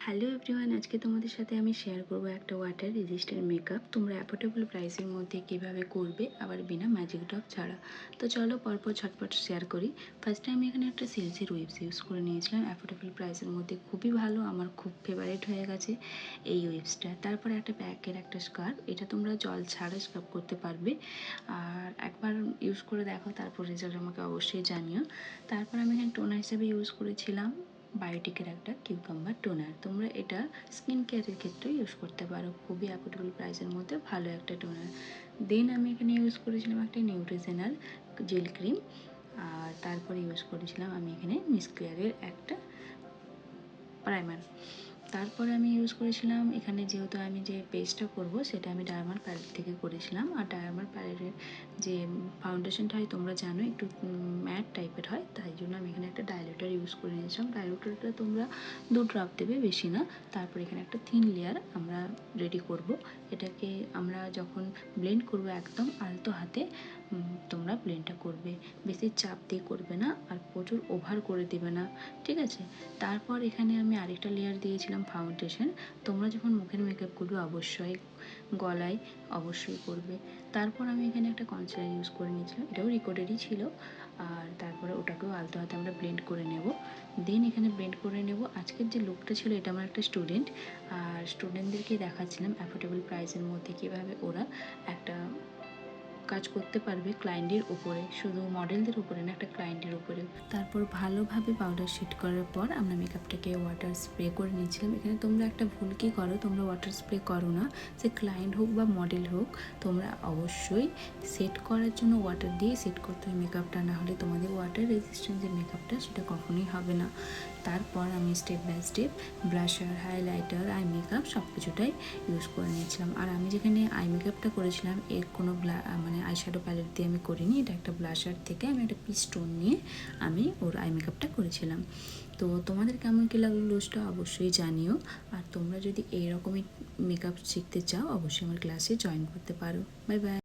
Hello everyone আজকে তোমাদের সাথে আমি শেয়ার করব একটা ওয়াটার রেজিস্ট্যান্ট মেকআপ তোমরা অ্যাফোর্ডেবল প্রাইসের মধ্যে কীভাবে করবে আবার বিনা ম্যাজিক ড্রপ ছাড়া। তো চলো পরপর ঝটপট শেয়ার করি। ফার্স্টে আমি এখানে একটা সিলসির ওয়েবস ইউজ করে নিয়েছিলাম। অ্যাফোর্ডেবল প্রাইসের মধ্যে খুবই ভালো, আমার খুব ফেভারিট হয়ে গেছে এই ওয়েবসটা তারপরে একটা প্যাকের একটা স্কার্ফ এটা তোমরা জল ছাড়া স্কার্ফ করতে পারবে। আর একবার ইউজ করে দেখো, তারপর রেজাল্ট আমাকে অবশ্যই জানিও। তারপর আমি এখানে টোনার হিসেবে ইউজ করেছিলাম বায়োটিকের একটা কিউকাম্বার টোনার তোমরা এটা স্কিন কেয়ারের ক্ষেত্রে ইউজ করতে পারো। খুবই অ্যাফোর্ডেবল প্রাইসের মধ্যে ভালো একটা টোনার দেন আমি এখানে ইউজ করেছিলাম একটা নিউট্রিজেনাল জেল ক্রিম আর তারপরে ইউজ করেছিলাম আমি এখানে মিসক্লিয়ারের একটা প্রাইমার তারপরে আমি ইউজ করেছিলাম, এখানে যেহেতু আমি যে পেস্টটা করব, সেটা আমি ডায়মার প্যালেট থেকে করেছিলাম। আর ডায়মার প্যালেটের যে ফাউন্ডেশনটা হয়, তোমরা জানো, একটু ম্যাট টাইপের হয়, তাই জন্য আমি এখানে একটা ডাইলুটার ইউজ করে নিয়েছিলাম। ডাইলুটারটা তোমরা দু ড্রপ দেবে, বেশি না। তারপর এখানে একটা থিন লেয়ার আমরা রেডি করব। এটাকে আমরা যখন ব্লেন্ড করব একদম আলতো হাতে তোমরা ব্লেন্ডটা করবে। বেশি চাপ দিয়ে করবে না, আর প্রচুর ওভার করে দেবে না, ঠিক আছে? তারপর এখানে আমি আরেকটা লেয়ার দিয়েছিলাম ফাউন্ডেশন তোমরা যখন মুখের মেকআপ করবে অবশ্যই গলায় অবশ্যই করবে তারপর আমি এখানে একটা কনসিলার ইউজ করে নিয়েছিলাম, এটাও রেকর্ডেরই ছিল। আর তারপরে ওটাকেও আলতো হাতে আমরা ব্লেন্ড করে নেব। দেন এখানে ব্লেন্ড করে নেব। আজকের যে লুকটা ছিল, এটা আমার একটা স্টুডেন্ট আর স্টুডেন্টদেরকে দেখাচ্ছিলাম অ্যাফোর্ডেবল প্রাইসের মধ্যে কীভাবে ওরা একটা কাজ করতে পারবে ক্লায়েন্টের উপরে। শুধু মডেলদের উপরে না, একটা ক্লায়েন্টের উপরে। তারপর ভালোভাবে পাউডার শিট করার পর আমরা মেকআপটাকে ওয়াটার স্প্রে করে নিয়েছিলাম। এখানে তোমরা একটা ভুল কি করো, তোমরা ওয়াটার স্প্রে করো না। সে ক্লায়েন্ট হোক বা মডেল হোক, তোমরা অবশ্যই সেট করার জন্য ওয়াটার দিয়ে সেট করতে হবে মেকআপটা না হলে তোমাদের ওয়াটার রেজিস্ট্যান্ট যে মেকআপটা সেটা কখনোই হবে না। তারপর আমি step by step blusher highlighter eye makeup সব কিছুটাই ইউজ করে নিয়েছিলাম। আর আমি যেখানে আই মেকআপটা করেছিলাম, এর কোনো মানে আইশ্যাডো প্যালেট দিয়ে আমি করিনি, এটা একটা ব্লাশার থেকে আমি একটা পিস স্টোন নিয়ে আমি ওর আই মেকআপটা করেছিলাম। তো তোমাদের কেমন কী লাগল লুজটা অবশ্যই জানিও। আর তোমরা যদি এইরকমই মেকআপ শিখতে চাও, অবশ্যই আমার ক্লাসে জয়েন করতে পারো। Bye bye